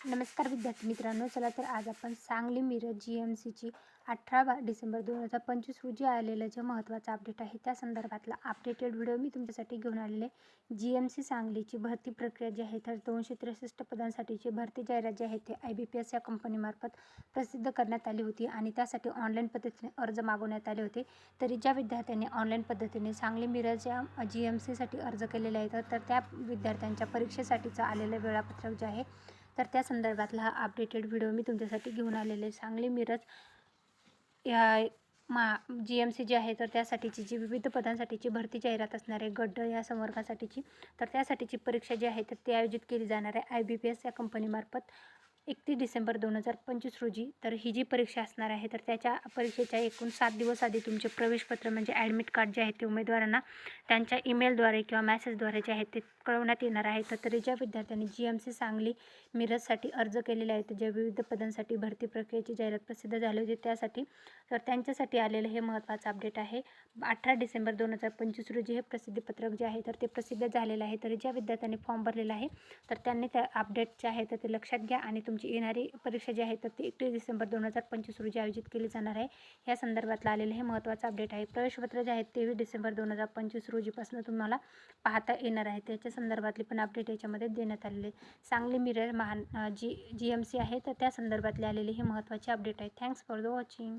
नमस्कार विद्यार्थी मित्रांनो चला तर आज आपण सांगली मिरज जी एम सीची अठरा बा डिसेंबर दोन हजार पंचवीस रोजी आलेलं जे महत्त्वाचं अपडेट आहे त्या संदर्भातला अपडेटेड व्हिडिओ मी तुमच्यासाठी घेऊन आलेले जी एम सी सांगलीची भरती प्रक्रिया जी आहे तर दोनशे त्रेसष्ट पदांसाठीची भरती जाहिरात जी आहे ते आय बी पी एस या कंपनीमार्फत प्रसिद्ध करण्यात आली होती आणि त्यासाठी ऑनलाईन पद्धतीने अर्ज मागवण्यात आले होते. तरी ज्या विद्यार्थ्यांनी ऑनलाईन पद्धतीने सांगली मिरज या जी एम सीसाठी अर्ज केलेले आहेत तर त्या विद्यार्थ्यांच्या परीक्षेसाठीचं आलेलं वेळापत्रक जे आहे तर त्या संदर्भातला हा अपडेटेड व्हिडिओ मी तुमच्यासाठी घेऊन आलेले सांगली मिरज या मा जी एम सी जी आहे तर त्यासाठीची जी विविध पदांसाठीची भरती जाहिरात असणार आहे गड्ड या संवर्गासाठीची. तर त्यासाठीची परीक्षा जी आहे तर ती आयोजित केली जाणार आहे. आय बी पी एस या कंपनीमार्फत एकतीस डिसेंबर दोन हजार पंचवीस रोजी. तर ही जी परीक्षा असणार आहे तर त्याच्या परीक्षेच्या एकूण सात दिवस आधी तुमचे प्रवेशपत्र म्हणजे ॲडमिट कार्ड जे आहे ते उमेदवारांना त्यांच्या ईमेलद्वारे किंवा मॅसेजद्वारे जे आहे ते कळवण्यात येणार आहे. तर तरी ज्या विद्यार्थ्यांनी जी एम सी सांगली मिरजसाठी अर्ज केलेले आहेत ज्या विविध पदांसाठी भरती प्रक्रियेची जाहिरात प्रसिद्ध झाली होती त्यासाठी तर त्यांच्यासाठी आलेलं हे महत्त्वाचं अपडेट आहे. अठरा डिसेंबर दोन हजार पंचवीस रोजी हे प्रसिद्धीपत्रक जे आहे तर ते प्रसिद्ध झालेलं आहे. तरी ज्या विद्यार्थ्यांनी फॉर्म भरलेला आहे तर त्यांनी त्या अपडेट जे आहे तर ते लक्षात घ्या आणि तुमची येणारी परीक्षा जी आहे तर ती एकतीस डिसेंबर दोन हजार पंचवीस रोजी आयोजित केली जाणार आहे. या संदर्भातला आलेलं हे महत्त्वाचं अपडेट आहे. प्रवेशपत्र जे आहे तेवीस डिसेंबर दोन हजार पंचवीस रोजीपासून तुम्हाला पाहता येणार आहे. त्याच्या संदर्भातली पण अपडेट याच्यामध्ये देण्यात आलेले आहे. सांगली मिरर महान जी जी एम सी आहे तर त्या संदर्भातले आलेले हे महत्त्वाचे अपडेट आहे. Thanks for the watching